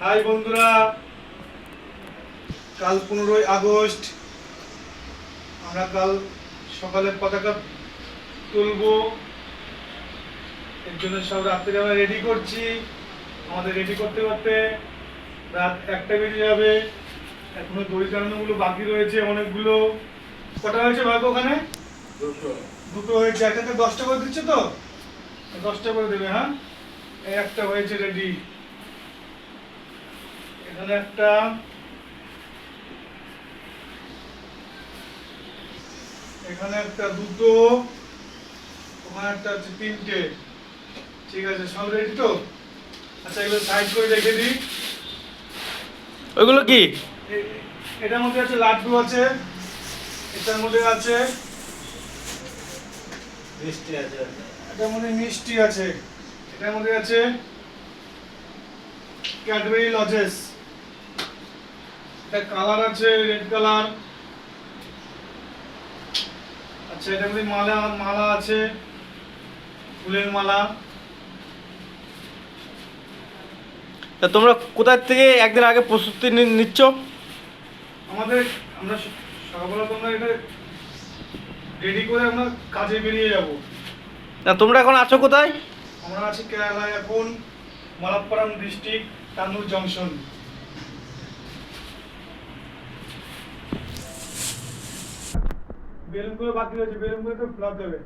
High বন্ধুরা কাল পনেরোই আগস্ট আমরা কাল সকালে পতাকা তুলবো। এর জন্য সব রাত্রে আমরা রেডি করছি। আমাদের রেডি করতে করতে রাত একটা বেজে যাবে। এখনও দড়ি টানানোগুলো বাকি রয়েছে অনেকগুলো। কটা হয়েছে ভাগ্য ওখানে? দুটো। হয়েছে একটাতে দশটা করে দিচ্ছে তো? দশটা করে দেবে হ্যাঁ? এই একটা হয়েছে রেডি এখানে একটা এখানে একটা দুটো ওখানে একটা হচ্ছে তিনটে। ঠিক আছে সব রেডি তো? আচ্ছা এগুলো সাইড করে রেখে দিই। ওইগুলো কি? এটার মধ্যে আছে লাড্ডু আছে এটার মধ্যে আছে মিষ্টি আছে। এটার মধ্যে মিষ্টি আছে এটার মধ্যে আছে ক্যাডবেরি লজেস। এটা কালার আছে রেড কালার আচ্ছা এটার মধ্যে মালা মালা আছে ফুলের মালা। তা তোমরা কোথার থেকে একদিন আগে প্রস্তুতি নিচ্ছ? আমাদের আমরা সকালবেলা তোমরা এটা রেডি করে আমরা কাজে বেরিয়ে যাব। না তোমরা এখন আছো কোথায়? আমরা আছি কেরালায় এখন মালাপ্পারাম ডিস্ট্রিক্ট তান্দুর জংশন বেলুনগুলো বাকি রয়েছে বেলুনগুলো তো ফ্লাপ দেবে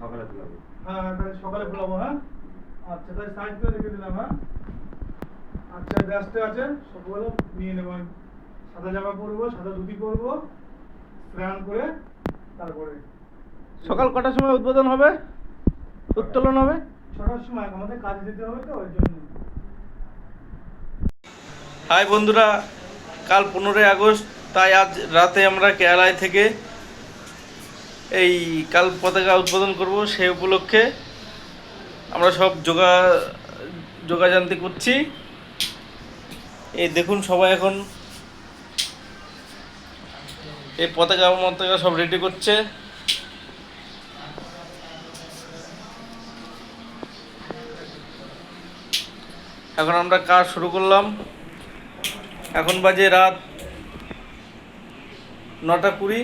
সকালে তুলাবো হ্যাঁ হ্যাঁ, তাহলে সকালে ফোলাবো হ্যাঁ? আচ্ছা তাহলে সাইজ করে রেখে দিলাম হ্যাঁ? আচ্ছা ব্যস্ত আছে সবগুলো নিয়ে নেব আমি। সাদা জামা পরবো সাদা ধুতি পরবো স্নান করে তারপরে সকাল কটার সময় উদ্বোধন হবে? উত্তোলন হবে? ছটার সময় আমাদের কাজে যেতে হবে তো ওই জন্য। হাই বন্ধুরা কাল পনেরোই আগস্ট তাই আজ রাতে আমরা কেরালায় থেকে এই কাল পতাকা উদ্বোধন করব সেই উপলক্ষে। আমরা সব যোগা যোগাযান্তি করছি। এই দেখুন সবাই এখন এই পতাকা মতাকা সব রেডি করছে। এখন আমরা কাজ শুরু করলাম। এখন বাজে রাত নটা কুড়ি।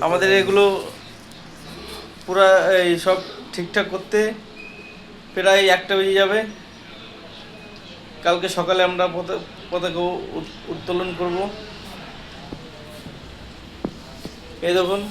আমাদের এগুলো পুরা এই সব ঠিকঠাক করতে প্রায় একটা বেজে যাবে। কালকে সকালে আমরা পতা- পতাকা উত- উত্তোলন করব। এই দেখুন।